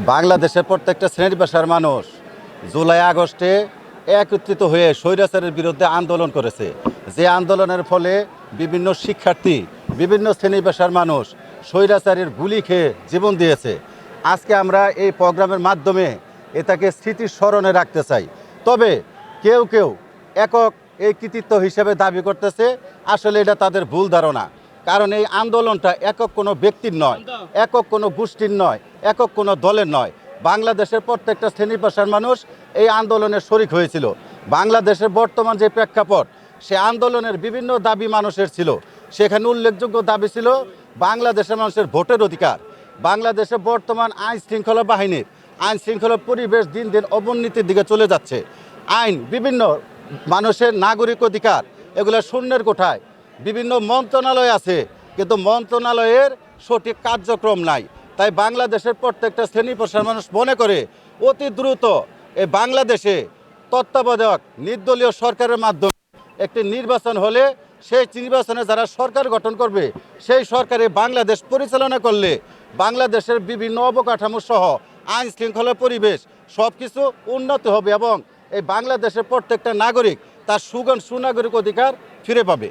বাংলাদেশের প্রত্যেকটা শ্রেণি পেশার মানুষ জুলাই আগস্টে একত্রিত হয়ে স্বৈরাচারের বিরুদ্ধে আন্দোলন করেছে। যে আন্দোলনের ফলে বিভিন্ন শিক্ষার্থী, বিভিন্ন শ্রেণি পেশার মানুষ স্বৈরাচারের গুলি খেয়ে জীবন দিয়েছে। আজকে আমরা এই প্রোগ্রামের মাধ্যমে এটাকে স্মৃতির স্মরণে রাখতে চাই। তবে কেউ কেউ একক এই কৃতিত্ব হিসেবে দাবি করতেছে, আসলে এটা তাদের ভুল ধারণা। কারণ এই আন্দোলনটা একক কোনো ব্যক্তির নয়, একক কোনো গোষ্ঠীর নয় একক কোনো দলের নয়। বাংলাদেশের প্রত্যেকটা শ্রেণি পেশার মানুষ এই আন্দোলনের শরিক হয়েছিল। বাংলাদেশের বর্তমান যে প্রেক্ষাপট, সে আন্দোলনের বিভিন্ন দাবি মানুষের ছিল। সেখানে উল্লেখযোগ্য দাবি ছিল বাংলাদেশের মানুষের ভোটের অধিকার। বাংলাদেশে বর্তমান আইন শৃঙ্খলা বাহিনীর আইন শৃঙ্খলা পরিবেশ দিন দিন অবনতির দিকে চলে যাচ্ছে। আইন, বিভিন্ন মানুষের নাগরিক অধিকার, এগুলো শূন্যের কোঠায়। বিভিন্ন মন্ত্রণালয় আছে, কিন্তু মন্ত্রণালয়ের সঠিক কার্যক্রম নাই। তাই বাংলাদেশের প্রত্যেকটা শ্রেণি পেশার মানুষ মনে করে অতি দ্রুত এই বাংলাদেশে তত্ত্বাবধায়ক, নির্দলীয় সরকারের মাধ্যমে একটি নির্বাচন হলে সেই নির্বাচনে যারা সরকার গঠন করবে, সেই সরকারে বাংলাদেশ পরিচালনা করলে বাংলাদেশের বিভিন্ন অবকাঠামো সহ আইন শৃঙ্খলা পরিবেশ সব কিছু উন্নত হবে এবং এই বাংলাদেশের প্রত্যেকটা নাগরিক তার সুগণ সুনাগরিক অধিকার ফিরে পাবে।